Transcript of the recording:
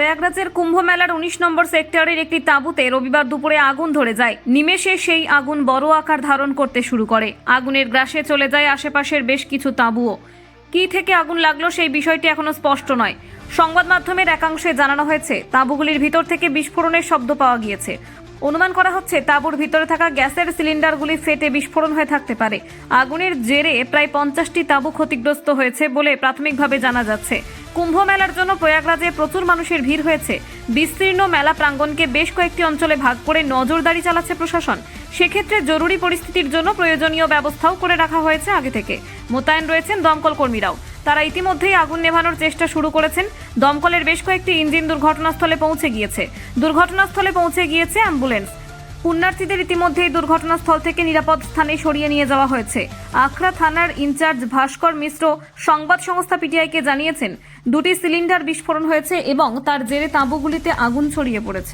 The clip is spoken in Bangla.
প্রয়াগরাজের কুম্ভ মেলার উনিশ নম্বর সেক্টরের একটি তাঁবুতে রবিবার দুপুরে আগুন ধরে যায়। নিমেষে সেই আগুন বড় আকার ধারণ করতে শুরু করে। আগুনের গ্রাসে চলে যায় আশেপাশের বেশ কিছু তাঁবুও। কী থেকে আগুন লাগল সেই বিষয়টি এখনও স্পষ্ট নয়। সংবাদ মাধ্যমের একাংশে জানানো হয়েছে, তাঁবুগুলির ভিতর থেকে বিস্ফোরণের শব্দ পাওয়া গিয়েছে। অনুমান করা হচ্ছে, তাঁবুর ভিতরে থাকা গ্যাসের সিলিন্ডারগুলি ফেটে বিস্ফোরণ হয়ে থাকতে পারে। আগুনের জেরে প্রায় পঞ্চাশটি তাঁবু ক্ষতিগ্রস্ত হয়েছে বলে প্রাথমিকভাবে জানা যাচ্ছে। কুম্ভ মেলার জন্য প্রয়াগরাজে প্রচুর মানুষের ভিড় হয়েছে। বিস্তীর্ণ মেলা প্রাঙ্গণকে বেশ কয়েকটি অঞ্চলে ভাগ করে নজরদারি চালাচ্ছে প্রশাসন। সেক্ষেত্রে জরুরি পরিস্থিতির জন্য প্রয়োজনীয় ব্যবস্থাও করে রাখা হয়েছে আগে থেকে। মোতায়েন রয়েছেন দমকল কর্মীরাও। তারা ইতিমধ্যেই আগুন নেভানোর চেষ্টা শুরু করেছেন। দমকলের বেশ কয়েকটি ইঞ্জিন দুর্ঘটনাস্থলে পৌঁছে গিয়েছে। দুর্ঘটনাস্থলে পৌঁছে গিয়েছে অ্যাম্বুলেন্স। পুণ্যার্থীদের ইতিমধ্যেই দুর্ঘটনাস্থল থেকে নিরাপদ স্থানে সরিয়ে নিয়ে যাওয়া হয়েছে। আখড়া থানার ইনচার্জ ভাস্কর মিশ্র সংবাদ সংস্থা পিটিআইকে জানিয়েছেন, দুটি সিলিন্ডার বিস্ফোরণ হয়েছে এবং তার জেরে তাঁবুগুলিতে আগুন ছড়িয়ে পড়েছে।